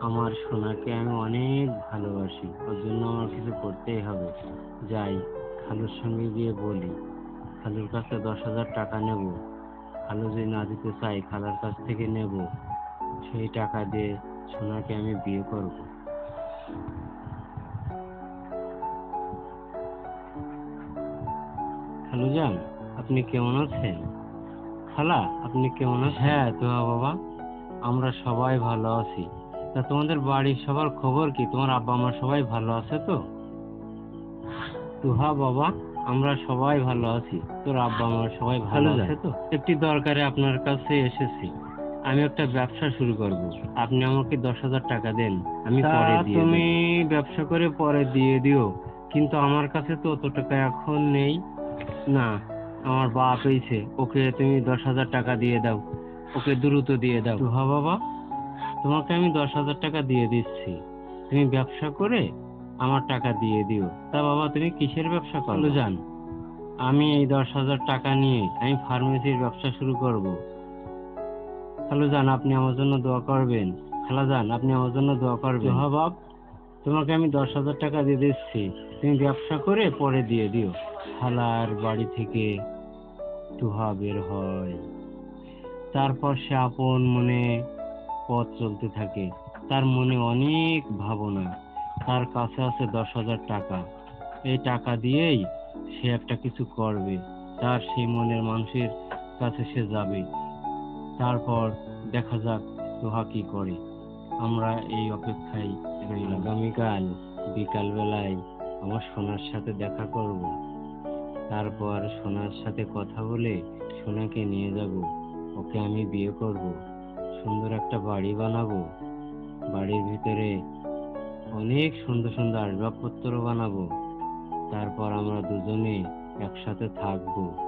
আমার সোনাকে আমি অনেক ভালোবাসি ওর জন্য আমার কিছু করতেই হবে। যাই খালুর সঙ্গে গিয়ে বলি খালুর কাছে দশ হাজার টাকা নেব। খালু যদি না দিতে চাই খালার কাছ থেকে নেব। সেই টাকা দিয়ে সোনাকে আমি বিয়ে করব। খালু যান আপনি কেমন আছেন? খালা আপনি কেমন আছেন? হ্যাঁ তোহা বাবা। আমরা সবাই ভালো আছি। তা তোমাদের বাড়ির সবার খবর কি? তোমার আব্বা মা সবাই ভালো আছে তো? তুহা বাবা আমরা সবাই ভালো আছি। তোর আব্বা মা সবাই ভালো আছে তো? একটি দরকারে আপনার কাছে এসেছি। আমি একটা ব্যবসা শুরু করব। আপনি আমাকে দশ হাজার টাকা দেন আমি পরে দিয়ে তুমি ব্যবসা করে পরে দিয়ে দিও। কিন্তু আমার কাছে তো অত টাকা এখন নেই। না আমার বাপ এইছে। ওকে তুমি দশ হাজার টাকা দিয়ে দাও। ওকে দ্রুত দিয়ে দাও। তুহা বাবা তোমাকে আমি দশ হাজার টাকা দিয়ে দিচ্ছি। তুমি ব্যবসা করে আমার টাকা দিয়ে দিও। তা বাবা তুমি কিসের ব্যবসা করো? জান। আমি এই দশ হাজার টাকা নিয়ে আমি ফার্মেসির ব্যবসা শুরু করব। হ্যালো জান আপনি আমার জন্য দোয়া করবেন। খালা জান আপনি আমার জন্য দোয়া করবেন। হ্যাঁ বাপ। তোমাকে আমি দশ হাজার টাকা দিয়ে দিচ্ছি। তুমি ব্যবসা করে পরে দিয়ে দিও। খালার বাড়ি থেকে টুহা বের হয়। তারপর সে আপন মনে পথ চলতে থাকে। তার মনে অনেক ভাবনা। তার কাছে আছে দশ হাজার টাকা। এই টাকা দিয়েই সে একটা কিছু করবে। তার সেই মনের মানুষের কাছে সে যাবে। তারপর দেখা যাক তোহা কি করে। আমরা এই অপেক্ষায় আগামীকাল বিকালবেলায় আমার সোনার সাথে দেখা করব। তারপর সোনার সাথে কথা বলে সোনাকে নিয়ে যাব। ওকে আমি বিয়ে করব। সুন্দর একটা বাড়ি বানাবো। বাড়ির ভিতরে অনেক সুন্দর সুন্দর আসবাবপত্র বানাবো। তারপর আমরা দুজনে একসাথে থাকব।